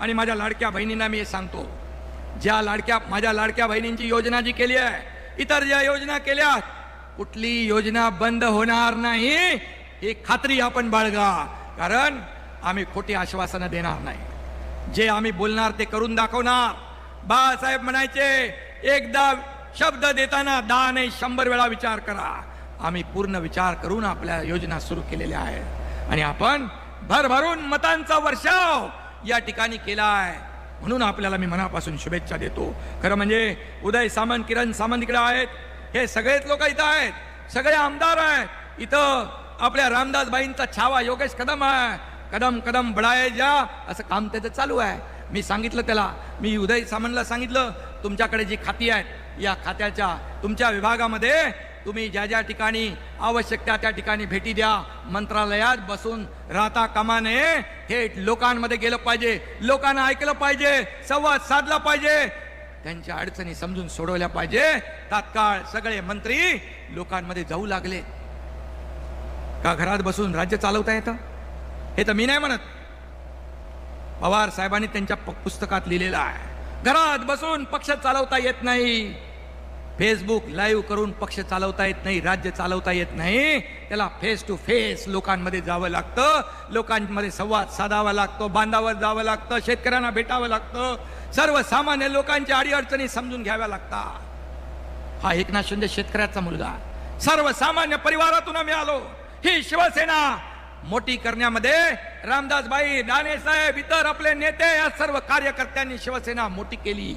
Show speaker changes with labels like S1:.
S1: आणि माझ्या लाडक्या बहिणींना मी सांगतो ज्या लाडक्या माझ्या लाडक्या बहिणींची योजना जी केली आहे इतर ज्या योजना केल्या कुठली योजना बंद होणार नाही ही खात्री आपण बाळगा. कारण आम्ही खोटी आश्वासनं देणार नाही. जे आम्ही बोलणार ते करून दाखवणार. बाळासाहेब म्हणायचे एकदा शब्द देताना दहा नाही शंभर वेळा विचार करा. आम्ही पूर्ण विचार करून आपल्या योजना सुरू केलेल्या आहेत. आणि आपण भरभरून मतांचा वर्षाव या ठिकाणी केला आहे म्हणून आपल्याला मी मनापासून शुभेच्छा देतो. खरं म्हणजे उदय सामंत किरण सामंत इकडे आहेत. हे सगळेच लोक इथं आहेत. सगळे आमदार आहेत. इथं आपल्या रामदासबाईंचा छावा योगेश कदम आहे. कदम कदम बढाये जा. असं काम त्याचं चालू आहे. मी सांगितलं त्याला. मी उदय सामंतला सांगितलं तुमच्याकडे जी खाती आहेत या खात्याच्या तुमच्या विभागामध्ये तुम्ही ज्या ज्या ठिकाणी आवश्यक त्या त्या ठिकाणी भेटी द्या. मंत्रालयात बसून राहता कामा नये. थेट लोकांमध्ये गेलं पाहिजे. लोकांना ऐकलं पाहिजे. संवाद साधला पाहिजे. त्यांच्या अडचणी समजून सोडवल्या पाहिजे. तात्काळ सगळे मंत्री लोकांमध्ये जाऊ लागले. का घरात बसून राज्य चालवता येतं? हे तर मी नाही म्हणत. पवार साहेबांनी त्यांच्या प- पुस्तकात लिहिलेलं आहे. घरात बसून पक्ष चालवता येत नाही. फेसबुक लाईव्ह करून पक्ष चालवता येत नाही राज्य चालवता येत नाही. त्याला फेस टू फेस लोकांमध्ये जावं लागतं. लोकांमध्ये संवाद साधावा लागतो बांधावर जावं लागतं शेतकऱ्यांना भेटावं लागतं. सर्वसामान्य लोकांच्या अडीअडचणी समजून घ्याव्या लागतात. हा एकनाथ शिंदे शेतकऱ्याचा मुलगा. सर्वसामान्य परिवारातून आम्ही आलो. ही शिवसेना मोठी करण्यामध्ये रामदासबाई दाने साहेब इतर आपले नेते या सर्व कार्यकर्त्यांनी शिवसेना मोठी केली.